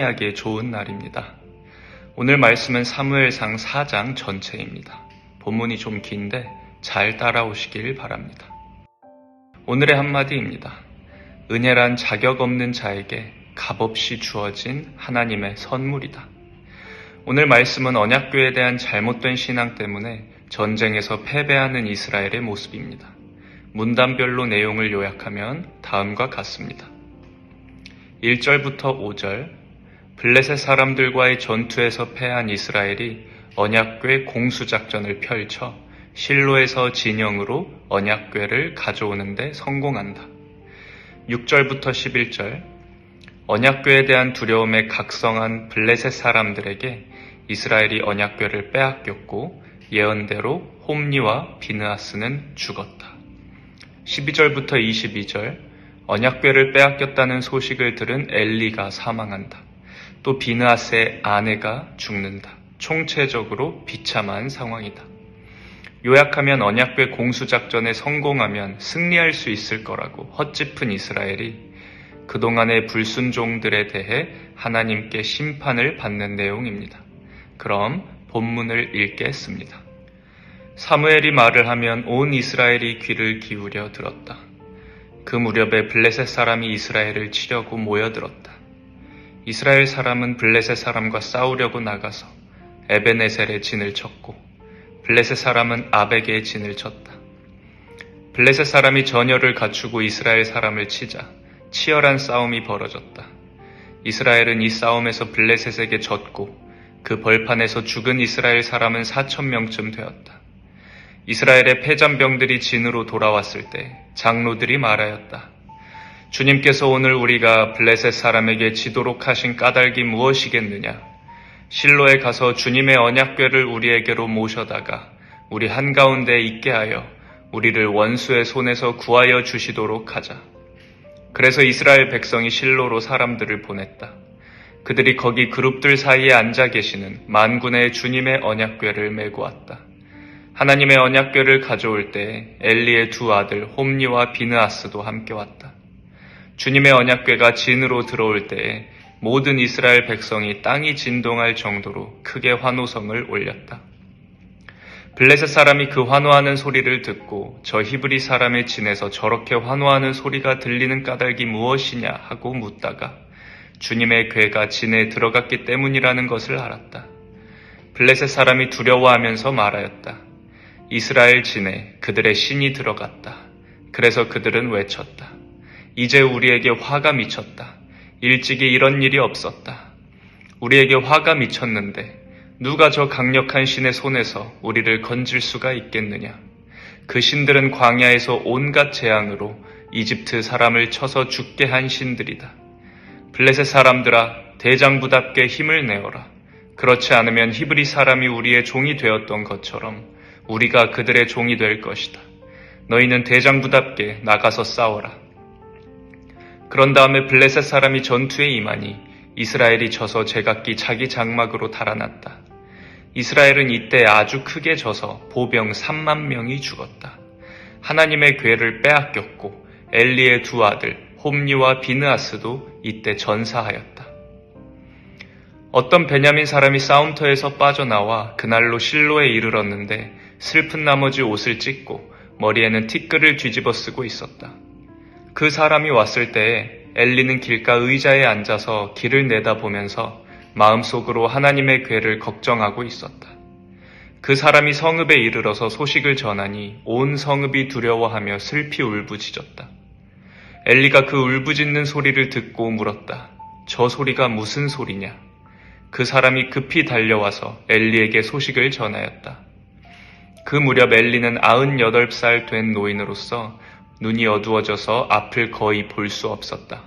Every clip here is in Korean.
승리하기에 좋은 날입니다. 오늘 말씀은 사무엘상 4장 전체입니다. 본문이 좀 긴데 잘 따라오시길 바랍니다. 오늘의 한마디입니다. 은혜란 자격 없는 자에게 값없이 주어진 하나님의 선물이다. 오늘 말씀은 언약교에 대한 잘못된 신앙 때문에 전쟁에서 패배하는 이스라엘의 모습입니다. 문단별로 내용을 요약하면 다음과 같습니다. 1절부터 5절 블레셋 사람들과의 전투에서 패한 이스라엘이 언약궤 공수작전을 펼쳐 실로에서 진영으로 언약궤를 가져오는데 성공한다. 6절부터 11절 언약궤에 대한 두려움에 각성한 블레셋 사람들에게 이스라엘이 언약궤를 빼앗겼고 예언대로 홈리와 비느아스는 죽었다. 12절부터 22절 언약궤를 빼앗겼다는 소식을 들은 엘리가 사망한다. 또 비느아스의 아내가 죽는다. 총체적으로 비참한 상황이다. 요약하면 언약궤 공수작전에 성공하면 승리할 수 있을 거라고 헛짚은 이스라엘이 그동안의 불순종들에 대해 하나님께 심판을 받는 내용입니다. 그럼 본문을 읽겠습니다. 사무엘이 말을 하면 온 이스라엘이 귀를 기울여 들었다. 그 무렵에 블레셋 사람이 이스라엘을 치려고 모여들었다. 이스라엘 사람은 블레셋 사람과 싸우려고 나가서 에베네셀의 진을 쳤고 블레셋 사람은 아벡의 진을 쳤다. 블레셋 사람이 전열을 갖추고 이스라엘 사람을 치자 치열한 싸움이 벌어졌다. 이스라엘은 이 싸움에서 블레셋에게 졌고 그 벌판에서 죽은 이스라엘 사람은 4천 명쯤 되었다. 이스라엘의 패잔병들이 진으로 돌아왔을 때 장로들이 말하였다. 주님께서 오늘 우리가 블레셋 사람에게 지도록 하신 까닭이 무엇이겠느냐? 실로에 가서 주님의 언약궤를 우리에게로 모셔다가 우리 한가운데 있게 하여 우리를 원수의 손에서 구하여 주시도록 하자. 그래서 이스라엘 백성이 실로로 사람들을 보냈다. 그들이 거기 그룹들 사이에 앉아 계시는 만군의 주님의 언약궤를 메고 왔다. 하나님의 언약궤를 가져올 때 엘리의 두 아들 홈리와 비느아스도 함께 왔다. 주님의 언약궤가 진으로 들어올 때에 모든 이스라엘 백성이 땅이 진동할 정도로 크게 환호성을 올렸다. 블레셋 사람이 그 환호하는 소리를 듣고 저 히브리 사람의 진에서 저렇게 환호하는 소리가 들리는 까닭이 무엇이냐 하고 묻다가 주님의 괴가 진에 들어갔기 때문이라는 것을 알았다. 블레셋 사람이 두려워하면서 말하였다. 이스라엘 진에 그들의 신이 들어갔다. 그래서 그들은 외쳤다. 이제 우리에게 화가 미쳤다. 일찍이 이런 일이 없었다. 우리에게 화가 미쳤는데 누가 저 강력한 신의 손에서 우리를 건질 수가 있겠느냐? 그 신들은 광야에서 온갖 재앙으로 이집트 사람을 쳐서 죽게 한 신들이다. 블레셋 사람들아, 대장부답게 힘을 내어라. 그렇지 않으면 히브리 사람이 우리의 종이 되었던 것처럼 우리가 그들의 종이 될 것이다. 너희는 대장부답게 나가서 싸워라. 그런 다음에 블레셋 사람이 전투에 임하니 이스라엘이 져서 제각기 자기 장막으로 달아났다. 이스라엘은 이때 아주 크게 져서 보병 3만 명이 죽었다. 하나님의 괴를 빼앗겼고 엘리의 두 아들 홈리와 비느아스도 이때 전사하였다. 어떤 베냐민 사람이 싸움터에서 빠져나와 그날로 실로에 이르렀는데 슬픈 나머지 옷을 찢고 머리에는 티끌을 뒤집어 쓰고 있었다. 그 사람이 왔을 때에 엘리는 길가 의자에 앉아서 길을 내다보면서 마음속으로 하나님의 괴를 걱정하고 있었다. 그 사람이 성읍에 이르러서 소식을 전하니 온 성읍이 두려워하며 슬피 울부짖었다. 엘리가 그 울부짖는 소리를 듣고 물었다. 저 소리가 무슨 소리냐? 그 사람이 급히 달려와서 엘리에게 소식을 전하였다. 그 무렵 엘리는 98살 된 노인으로서 눈이 어두워져서 앞을 거의 볼 수 없었다.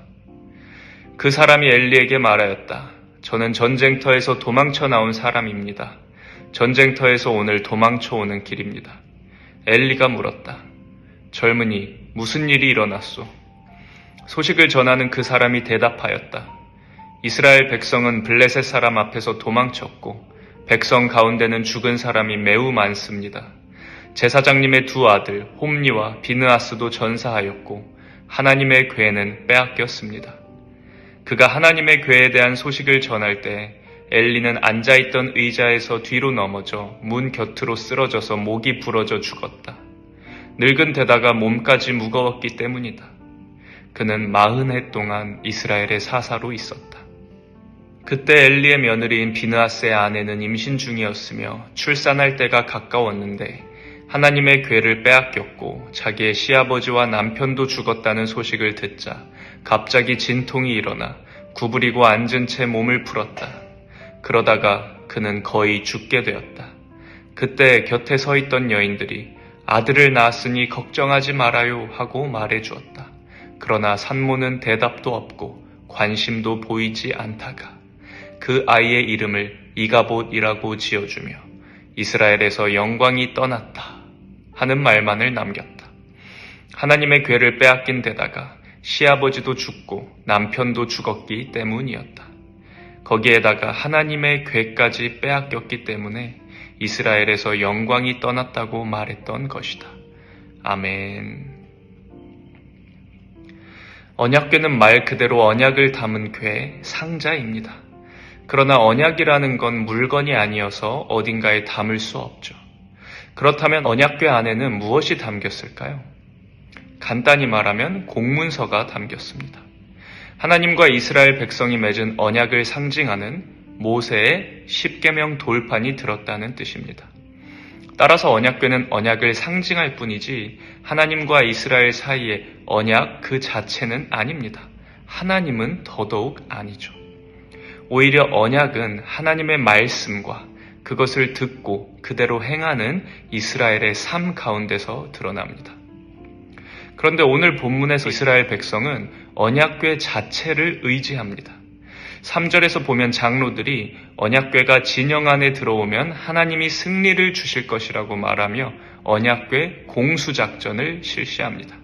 그 사람이 엘리에게 말하였다. 저는 전쟁터에서 도망쳐 나온 사람입니다. 전쟁터에서 오늘 도망쳐 오는 길입니다. 엘리가 물었다. 젊은이, 무슨 일이 일어났소? 소식을 전하는 그 사람이 대답하였다. 이스라엘 백성은 블레셋 사람 앞에서 도망쳤고, 백성 가운데는 죽은 사람이 매우 많습니다. 제사장님의 두 아들 홈리와 비느아스도 전사하였고 하나님의 괴는 빼앗겼습니다. 그 그가 하나님의 괴에 대한 소식을 전할 때 엘리는 앉아있던 의자에서 뒤로 넘어져 문 곁으로 쓰러져서 목이 부러져 죽었다. 늙은 데다가 몸까지 무거웠기 때문이다. 그는 마흔 해 동안 이스라엘의 사사로 있었다. 그때 엘리의 며느리인 비느하스의 아내는 임신 중이었으며 출산할 때가 가까웠는데 하나님의 괴를 빼앗겼고 자기의 시아버지와 남편도 죽었다는 소식을 듣자 갑자기 진통이 일어나 구부리고 앉은 채 몸을 풀었다. 그러다가 그는 거의 죽게 되었다. 그때 곁에 서 있던 여인들이 아들을 낳았으니 걱정하지 말아요 하고 말해 주었다. 그러나 산모는 대답도 없고 관심도 보이지 않다가 그 아이의 이름을 이가봇이라고 지어주며 이스라엘에서 영광이 떠났다 하는 말만을 남겼다. 하나님의 괴를 빼앗긴 데다가 시아버지도 죽고 남편도 죽었기 때문이었다. 거기에다가 하나님의 괴까지 빼앗겼기 때문에 이스라엘에서 영광이 떠났다고 말했던 것이다. 아멘. 언약궤는 말 그대로 언약을 담은 괴, 상자입니다. 그러나 언약이라는 건 물건이 아니어서 어딘가에 담을 수 없죠. 그렇다면 언약궤 안에는 무엇이 담겼을까요? 간단히 말하면 공문서가 담겼습니다. 하나님과 이스라엘 백성이 맺은 언약을 상징하는 모세의 10계명 돌판이 들었다는 뜻입니다. 따라서 언약궤는 언약을 상징할 뿐이지 하나님과 이스라엘 사이의 언약 그 자체는 아닙니다. 하나님은 더더욱 아니죠. 오히려 언약은 하나님의 말씀과 그것을 듣고 그대로 행하는 이스라엘의 삶 가운데서 드러납니다. 그런데 오늘 본문에서 이스라엘 백성은 언약궤 자체를 의지합니다. 3절에서 보면 장로들이 언약궤가 진영 안에 들어오면 하나님이 승리를 주실 것이라고 말하며 언약궤 공수작전을 실시합니다.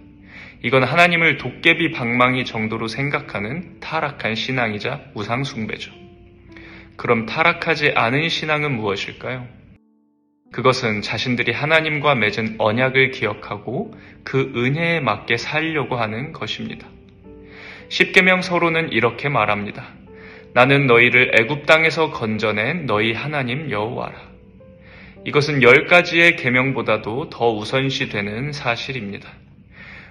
이건 하나님을 도깨비 방망이 정도로 생각하는 타락한 신앙이자 우상숭배죠. 그럼 타락하지 않은 신앙은 무엇일까요? 그것은 자신들이 하나님과 맺은 언약을 기억하고 그 은혜에 맞게 살려고 하는 것입니다. 십계명 서로는 이렇게 말합니다. 나는 너희를 애굽 땅에서 건져낸 너희 하나님 여호와라. 이것은 열 가지의 계명보다도 더 우선시되는 사실입니다.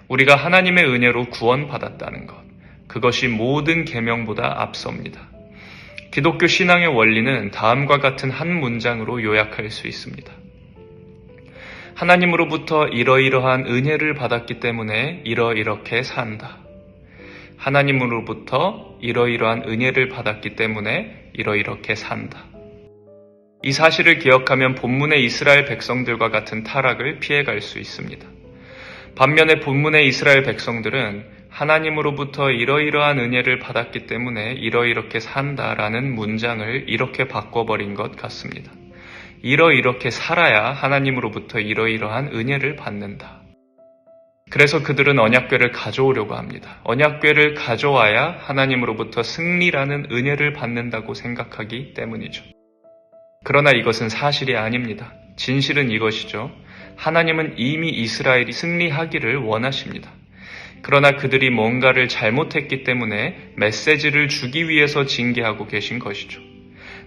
우리가 하나님의 은혜로 구원받았다는 것, 그것이 모든 계명보다 앞섭니다. 기독교 신앙의 원리는 다음과 같은 한 문장으로 요약할 수 있습니다. 하나님으로부터 이러이러한 은혜를 받았기 때문에 이러이렇게 산다. 하나님으로부터 이러이러한 은혜를 받았기 때문에 이러이렇게 산다. 이 사실을 기억하면 본문의 이스라엘 백성들과 같은 타락을 피해갈 수 있습니다. 반면에 본문의 이스라엘 백성들은 하나님으로부터 이러이러한 은혜를 받았기 때문에 이러이렇게 산다라는 문장을 이렇게 바꿔버린 것 같습니다. 이러이렇게 살아야 하나님으로부터 이러이러한 은혜를 받는다. 그래서 그들은 언약궤를 가져오려고 합니다. 언약궤를 가져와야 하나님으로부터 승리라는 은혜를 받는다고 생각하기 때문이죠. 그러나 이것은 사실이 아닙니다. 진실은 이것이죠. 하나님은 이미 이스라엘이 승리하기를 원하십니다. 그러나 그들이 뭔가를 잘못했기 때문에 메시지를 주기 위해서 징계하고 계신 것이죠.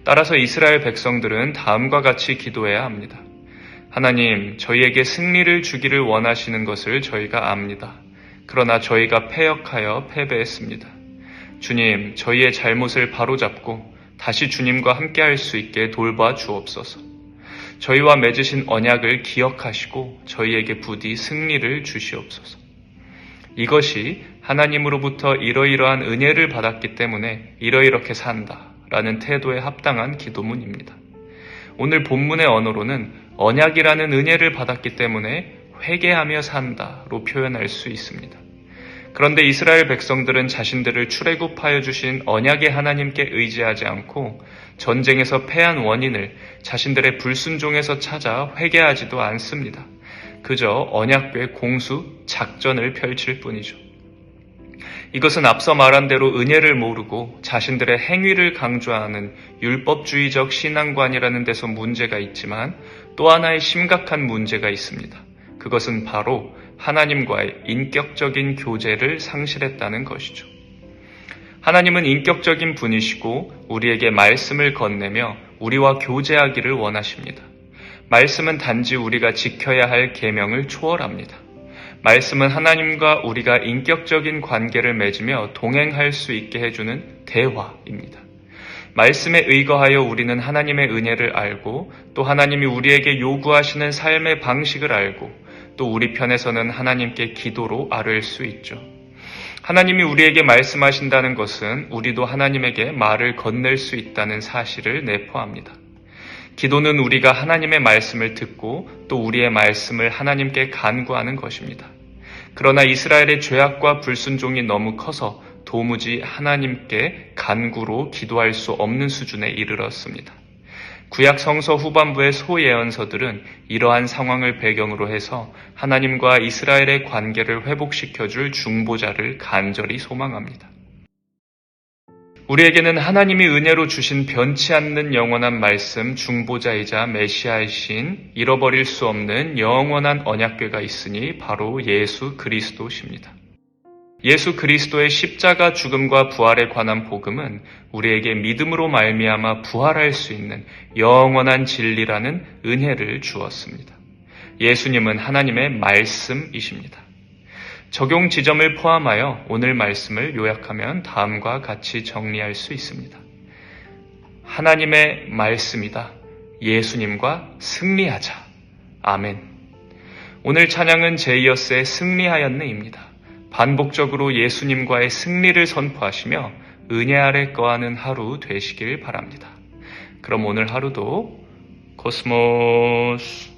따라서 이스라엘 백성들은 다음과 같이 기도해야 합니다. 하나님, 저희에게 승리를 주기를 원하시는 것을 저희가 압니다. 그러나 저희가 패역하여 패배했습니다. 주님, 저희의 잘못을 바로잡고 다시 주님과 함께할 수 있게 돌봐 주옵소서. 저희와 맺으신 언약을 기억하시고 저희에게 부디 승리를 주시옵소서. 이것이 하나님으로부터 이러이러한 은혜를 받았기 때문에 이러이렇게 산다 라는 태도에 합당한 기도문입니다. 오늘 본문의 언어로는 언약이라는 은혜를 받았기 때문에 회개하며 산다로 표현할 수 있습니다. 그런데 이스라엘 백성들은 자신들을 출애굽하여 주신 언약의 하나님께 의지하지 않고 전쟁에서 패한 원인을 자신들의 불순종에서 찾아 회개하지도 않습니다. 그저 언약궤 공수 작전을 펼칠 뿐이죠. 이것은 앞서 말한 대로 은혜를 모르고 자신들의 행위를 강조하는 율법주의적 신앙관이라는 데서 문제가 있지만 또 하나의 심각한 문제가 있습니다. 그것은 바로 하나님과의 인격적인 교제를 상실했다는 것이죠. 하나님은 인격적인 분이시고 우리에게 말씀을 건네며 우리와 교제하기를 원하십니다. 말씀은 단지 우리가 지켜야 할 계명을 초월합니다. 말씀은 하나님과 우리가 인격적인 관계를 맺으며 동행할 수 있게 해주는 대화입니다. 말씀에 의거하여 우리는 하나님의 은혜를 알고 또 하나님이 우리에게 요구하시는 삶의 방식을 알고 또 우리 편에서는 하나님께 기도로 아뢰을 수 있죠. 하나님이 우리에게 말씀하신다는 것은 우리도 하나님에게 말을 건넬 수 있다는 사실을 내포합니다. 기도는 우리가 하나님의 말씀을 듣고 또 우리의 말씀을 하나님께 간구하는 것입니다. 그러나 이스라엘의 죄악과 불순종이 너무 커서 도무지 하나님께 간구로 기도할 수 없는 수준에 이르렀습니다. 구약 성서 후반부의 소예언서들은 이러한 상황을 배경으로 해서 하나님과 이스라엘의 관계를 회복시켜줄 중보자를 간절히 소망합니다. 우리에게는 하나님이 은혜로 주신 변치 않는 영원한 말씀 중보자이자 메시아이신 잃어버릴 수 없는 영원한 언약궤가 있으니 바로 예수 그리스도십니다. 예수 그리스도의 십자가 죽음과 부활에 관한 복음은 우리에게 믿음으로 말미암아 부활할 수 있는 영원한 진리라는 은혜를 주었습니다. 예수님은 하나님의 말씀이십니다. 적용 지점을 포함하여 오늘 말씀을 요약하면 다음과 같이 정리할 수 있습니다. 하나님의 말씀이다. 예수님과 승리하자. 아멘. 오늘 찬양은 제이어스의 승리하였네입니다. 반복적으로 예수님과의 승리를 선포하시며 은혜 아래 거하는 하루 되시길 바랍니다. 그럼 오늘 하루도 코스모스